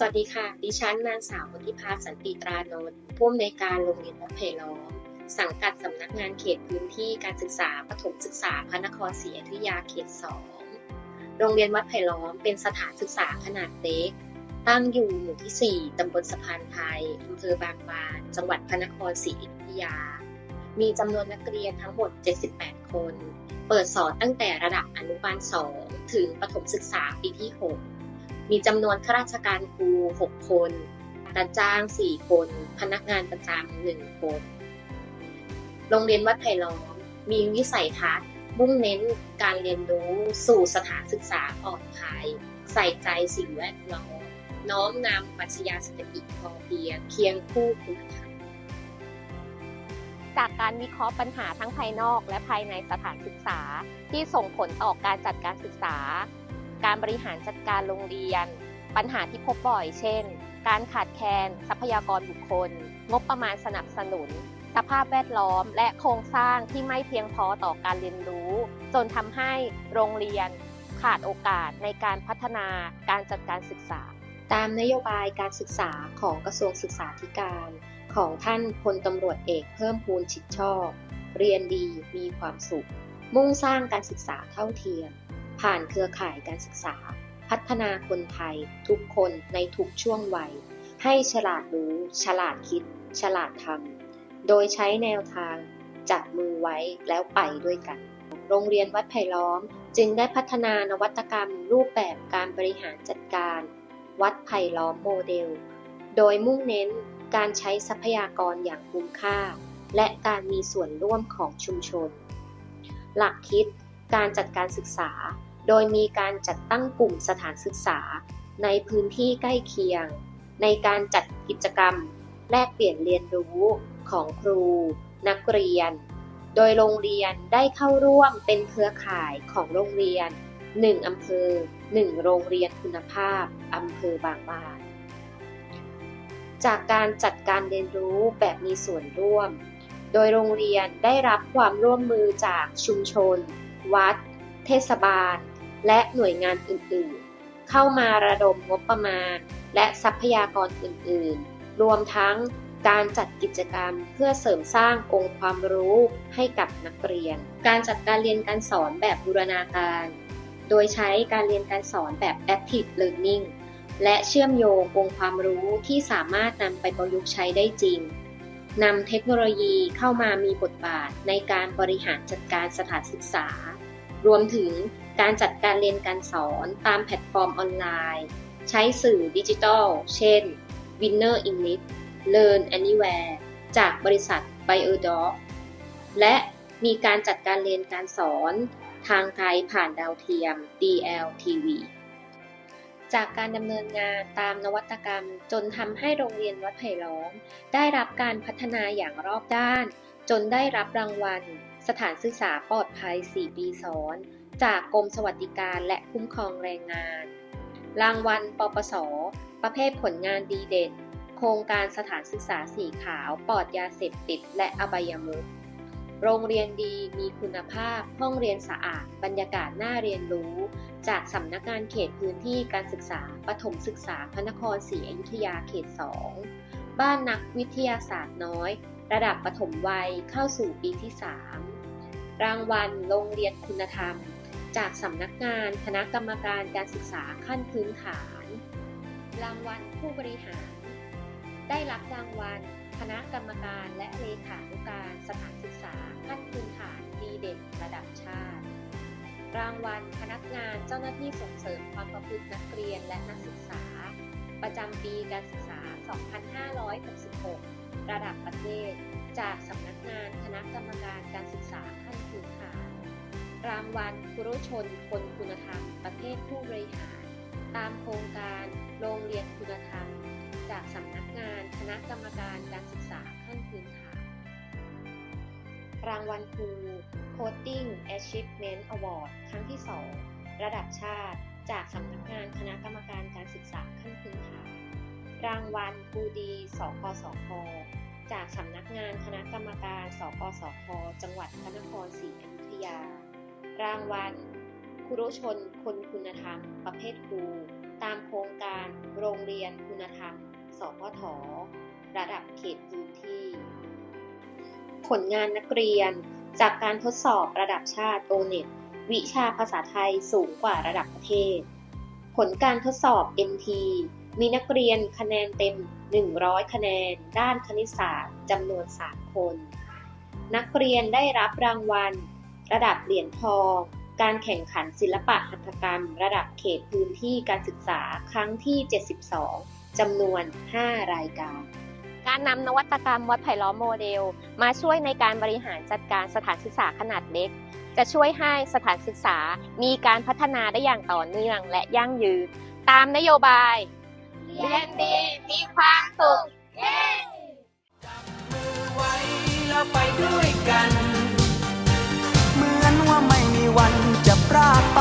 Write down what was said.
สวัสดีค่ะ ดิฉันนางสาวมุทิภาสันติตรานนท์ผู้อำนวยการโรงเรียนวัดไผ่ล้อมสังกัดสำนักงานเขตพื้นที่การศึกษาประถมศึกษาพระนครศรีอยุธยาเขต2 โรงเรียนวัดไผ่ล้อมเป็นสถานศึกษาขนาดเล็ก ตั้งอยู่หมู่ที่ 4 ตำบลสะพานไทยอำเภอบางบาน จังหวัดพระนครศรีอยุธยา มีจำนวนนักเรียนทั้งหมด 78 คน เปิดสอนตั้งแต่ระดับอนุบาล 2 ถึงประถมศึกษาปีที่ 6 มีจำนวนข้าราชการครู 6 คนอาจ้าง 4 คน พนักงานประจำ1คน โรงเรียนวัดไผ่ล้อม มีวิสัยทัศน์ มุ่งเน้นการเรียนรู้สู่สถานศึกษาปลอดภัย ใส่ใจสิ่งแวดล้อมน้อมนำปรัชญาเศรษฐกิจพอเพียงเคียงคู่คุณธรรมจากการวิเคราะห์ปัญหาทั้งภายนอกและภายในสถานศึกษา ที่ส่งผลต่อการจัดการศึกษา การบริหารจัดการโรงเรียน ปัญหาที่พบบ่อย เช่น การขาดแคลนทรัพยากรบุคคล งบประมาณสนับสนุน สภาพแวดล้อม และโครงสร้างที่ไม่เพียงพอต่อการเรียนรู้ จนทำให้โรงเรียนขาดโอกาสในการพัฒนาการจัดการศึกษา ตามนโยบายการศึกษาของกระทรวงศึกษาธิการ ของท่านพลตำรวจเอกเพิ่มพูนชิดชอบ เรียนดีมีความสุข มุ่งสร้างการศึกษาเท่าเทียม ผ่านเครือข่ายการศึกษา พัฒนาคนไทย ทุกคนในทุกช่วงวัย ให้ฉลาดรู้ ฉลาดคิด ฉลาดทำโดยใช้แนวทาง จับมือไว้แล้วไปด้วยกัน โรงเรียนวัดไผ่ล้อมจึงได้พัฒนานวัตกรรมรูปแบบการบริหารจัดการ วัดไผ่ล้อมโมเดล โดยมุ่งเน้นการใช้ทรัพยากรอย่างคุ้มค่า และการมีส่วนร่วมของชุมชน หลักคิดการจัดการศึกษา โดยมีการจัดตั้งกลุ่มสถานศึกษา ในพื้นที่ใกล้เคียง ในการจัดกิจกรรม แลกเปลี่ยนเรียนรู้ของครู นักเรียน โดยโรงเรียนได้เข้าร่วมเป็นเครือข่ายของโรงเรียน 1 อำเภอ 1 โรงเรียนคุณภาพ อำเภอบางบาน จากการจัดการเรียนรู้แบบมีส่วนร่วม โดยโรงเรียนได้รับความร่วมมือจากชุมชน วัด เทศบาล และหน่วยงานอื่น ๆ เข้ามาระดมงบประมาณ และทรัพยากรอื่น ๆ รวมทั้ง การจัดกิจกรรมเพื่อเสริมสร้างองค์ความรู้ให้กับนักเรียน การจัดการเรียนการสอนแบบบูรณาการ โดยใช้การเรียนการสอนแบบ active learning และเชื่อมโยงองค์ความรู้ที่สามารถนำไปประยุกต์ใช้ได้จริงนำเทคโนโลยีเข้ามามีบทบาทในการบริหารจัดการสถานศึกษา รวมถึงการจัดการเรียนการสอนตามแพลตฟอร์มออนไลน์ ใช้สื่อดิจิทัล เช่น Winner English Learn Anywhere จากบริษัท BioDoc และมีการจัดการเรียนการสอนทางไกลผ่านดาวเทียม DLTV จากการดำเนินงานตามนวัตกรรมจนทำให้โรงเรียนวัดไผ่ล้อม ได้รับการพัฒนาอย่างรอบด้าน จนได้รับรางวัล สถานศึกษาปลอดภัย 4 ปีซ้อน จากกรมสวัสดิการและคุ้มครองแรงงาน รางวัลปปส ประเภทผลงานดีเด่น โครงการสถานศึกษาสีขาวปลอดยาเสพติดและอบายมุขโรงเรียนดีมีคุณภาพ ห้องเรียนสะอาด บรรยากาศน่าเรียนรู้ จากสำนักงานเขตพื้นที่การศึกษาปฐมศึกษาพระนครศรีอยุธยาเขต 2 บ้านนักวิทยาศาสตร์น้อย ระดับปฐมวัยเข้าสู่ปีที่ 3 รางวัลโรงเรียนคุณธรรม จากสำนักงานคณะกรรมการการศึกษาขั้นพื้นฐาน รางวัลผู้บริหาร ได้รับรางวัล คณะกรรมการและเลขานุการสถานศึกษาขั้นพื้นฐานดีเด่นระดับชาติ รางวัลพนักงานเจ้าหน้าที่ส่งเสริมความประพฤตินักเรียนและนักศึกษา ประจำปีการศึกษา 2566 ระดับประเทศ จากสำนักงานคณะกรรมการการศึกษาขั้นพื้นฐาน รางวัลคุรุชนคนคุณธรรม ประเภทผู้บริหาร ตามโครงการโรงเรียนคุณธรรม จากสำนักงานคณะกรรมการการศึกษาขั้นพื้นฐาน รางวัลครู Coding Achievement Award ครั้งที่ 2 ระดับชาติ จากสำนักงานคณะกรรมการการศึกษาขั้นพื้นฐาน รางวัลครูดีสกสคจากสำนักงานคณะกรรมการ สกสคจังหวัดพระนครศรีอยุธยา รางวัลครุชนคนคุณธรรม ประเภทครู ตามโครงการ โรงเรียนคุณธรรม สพท ระดับเขตพื้นที่ ผลงานนักเรียนจากการทดสอบระดับชาติโอเน็ตวิชาภาษาไทยสูงกว่าระดับประเทศ ผลการทดสอบ NT มีนักเรียนคะแนนเต็ม 100 คะแนน ด้านคณิตศาสตร์จำนวน 3 คน นักเรียนได้รับรางวัล ระดับเหรียญทอง การแข่งขันศิลปะหัตถกรรม ระดับเขตพื้นที่การศึกษาครั้งที่ 72 จำนวน 5 รายการ การนำนวัตกรรมวัดไผ่ล้อมโมเดล มาช่วยในการบริหารจัดการสถานศึกษาขนาดเล็ก จะช่วยให้สถานศึกษามีการพัฒนาได้อย่างต่อเนื่องและยั่งยืน ตามนโยบาย เรียนดีมีความสุขเย้มือไว้แล้วไปด้วยกัน วันจะพรากไป